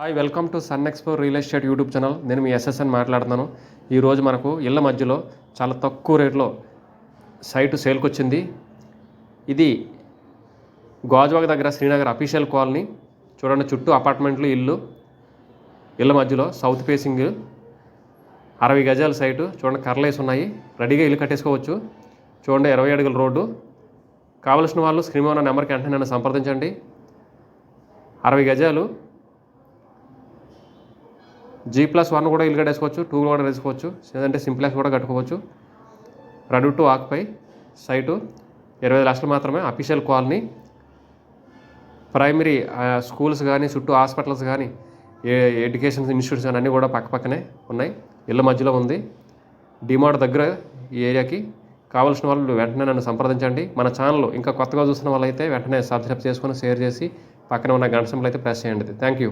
Hi welcome to sun expo real estate YouTube channel. నేను మీ SSN మాట్లాడుతున్నాను. ఈరోజు మనకు ఇళ్ళ మధ్యలో చాలా తక్కువ రేట్లో సైటు సేల్కి వచ్చింది ఇది గాజువాక దగ్గర శ్రీనగర్ అఫీషియల్ కాలనీ. చూడండి చుట్టూ అపార్ట్మెంట్లు ఇల్లు. ఇళ్ళ మధ్యలో సౌత్ ఫేసింగ్ అరవై గజాల సైటు. చూడండి కర్లేసి ఉన్నాయి. రెడీగా ఇల్లు కట్టేసుకోవచ్చు. చూడండి ఇరవై అడుగుల రోడ్డు. కావలసిన వాళ్ళు స్క్రీన్ ఉన్న నెంబర్కి వెంటనే నన్ను సంప్రదించండి. అరవై గజాలు. జీ ప్లస్ వన్ కూడా ఇల్లు వేసుకోవచ్చు టూ కూడా వేసుకోవచ్చు లేదంటే సింప్లెక్స్ కూడా కట్టుకోవచ్చు. రెడీ టు ఆక్పై సైటు ఇరవై ఐదు లక్షలు మాత్రమే అఫీషియల్ కాలనీ. ప్రైమరీ స్కూల్స్ కానీ చుట్టూ హాస్పిటల్స్ కానీ ఏ ఎడ్యుకేషన్ ఇన్స్టిట్యూట్స్ కానీ అన్నీ కూడా పక్క పక్కనే ఉన్నాయి. ఇళ్ళ మధ్యలో ఉంది. డిమార్ట్ దగ్గర ఈ ఏరియాకి కావాల్సిన వాళ్ళు వెంటనే నన్ను సంప్రదించండి. మన ఛానల్ ఇంకా కొత్తగా చూసిన వాళ్ళైతే వెంటనే సబ్స్క్రైబ్ చేసుకొని షేర్ చేసి పక్కన ఉన్న గంట సింబల్ అయితే ప్రెస్ చేయండి థ్యాంక్ యూ